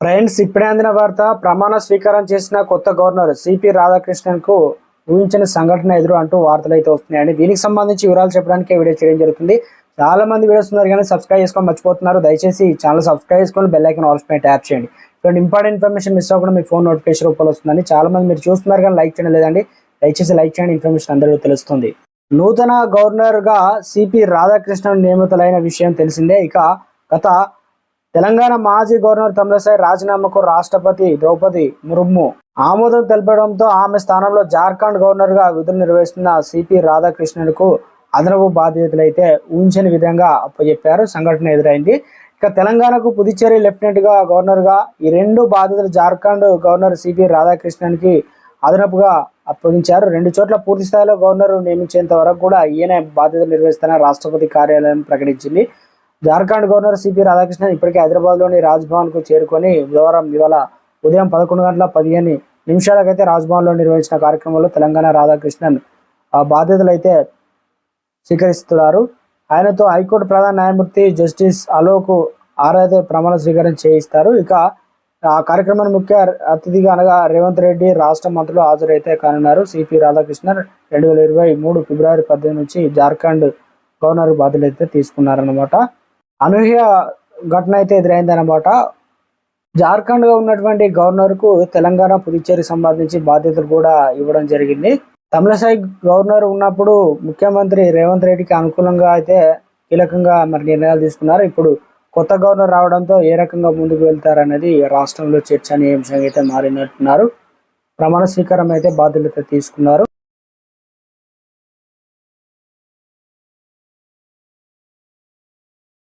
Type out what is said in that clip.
Friends ఇప్పుడే అందిన వార్త ప్రమాణ స్వీకారం చేసిన కొత్త గవర్నర్ సిపి రాధాకృష్ణన్కు సంఘటన ఎదురు అంటూ వార్తలు అయితే వస్తున్నాయండి. దీనికి సంబంధించి వివరాలు చెప్పడానికి వీడియో చేయడం జరుగుతుంది. చాలా మంది వీడియోస్ ఉన్నారు కానీ సబ్స్క్రైబ్ చేసుకొని మర్చిపోతున్నారు. దయచేసి ఛానల్ సబ్స్క్రైబ్ చేసుకొని బెల్ ఐకన్ ఆల్స్ పై ట్యాప్ చేయండి. ఇటువంటి ఇంపార్టెంట్ ఇన్ఫర్మేషన్ మిస్ అవ్వకుండా మీ ఫోన్ నోటిఫికేషన్ రూపంలో వస్తుందండి. చాలా మంది మీరు చూస్తున్నారు కానీ లైక్ చేయడం లేదండి. దయచేసి లైక్ చేయండి. ఇన్ఫర్మేషన్ అందరికీ తెలుస్తుంది. నూతన గవర్నర్గా సిపి రాధాకృష్ణన్ నియమితులైన విషయం తెలిసిందే. ఇక గత తెలంగాణ మాజీ గవర్నర్ తమిళసాయి రాజీనామాకు రాష్ట్రపతి ద్రౌపది ముర్ము ఆమోదం తెలపడంతో ఆమె స్థానంలో జార్ఖండ్ గవర్నర్గా విధులు నిర్వహిస్తున్న సిపి రాధాకృష్ణన్కు అదనపు బాధ్యతలు అయితే ఊహించని విధంగా అప్పచెప్పారు సంఘటన ఎదురైంది. ఇక తెలంగాణకు పుదుచ్చేరి లెఫ్టినెంట్గా గవర్నర్గా ఈ రెండు బాధ్యతలు జార్ఖండ్ గవర్నర్ సిపి రాధాకృష్ణన్కి అదనపుగా అప్పగించారు. రెండు చోట్ల పూర్తి స్థాయిలో గవర్నర్ నియమించేంత వరకు కూడా ఈయన బాధ్యతలు నిర్వహిస్తానని రాష్ట్రపతి కార్యాలయం ప్రకటించింది. జార్ఖండ్ గవర్నర్ సిపి రాధాకృష్ణన్ ఇప్పటికే హైదరాబాద్లోని రాజ్భవన్కు చేరుకొని బుధవారం ఇవాళ ఉదయం పదకొండు గంటల పదిహేను నిమిషాలకైతే రాజ్భవన్లో నిర్వహించిన కార్యక్రమంలో తెలంగాణ రాధాకృష్ణన్ ఆ బాధ్యతలు అయితే స్వీకరిస్తున్నారు. ఆయనతో హైకోర్టు ప్రధాన న్యాయమూర్తి జస్టిస్ అలోక్ ఆరాధ ప్రమాణ స్వీకారం చేయిస్తారు. ఇక ఆ కార్యక్రమాన్ని ముఖ్య అతిథిగా అనగా రేవంత్ రెడ్డి రాష్ట్ర మంత్రులు హాజరైతే కానున్నారు. సిపి రాధాకృష్ణన్ రెండు వేల ఇరవై మూడు ఫిబ్రవరి పద్దెనిమిది నుంచి జార్ఖండ్ గవర్నర్ బాధ్యతలు అయితే తీసుకున్నారన్నమాట. అనూహ్య ఘటన అయితే ఎదురైందనమాట జార్ఖండ్గా ఉన్నటువంటి గవర్నర్కు తెలంగాణ పుదుచ్చేరి సంబంధించి బాధ్యతలు కూడా ఇవ్వడం జరిగింది. తమిళసాయి గవర్నర్ ఉన్నప్పుడు ముఖ్యమంత్రి రేవంత్ రెడ్డికి అనుకూలంగా అయితే కీలకంగా మరి నిర్ణయాలు తీసుకున్నారు. ఇప్పుడు కొత్త గవర్నర్ రావడంతో ఏ రకంగా ముందుకు వెళ్తారనేది రాష్ట్రంలో చర్చనీయాంశంగా అయితే మారినట్టున్నారు. ప్రమాణ స్వీకారం అయితే బాధ్యత తీసుకున్నారు.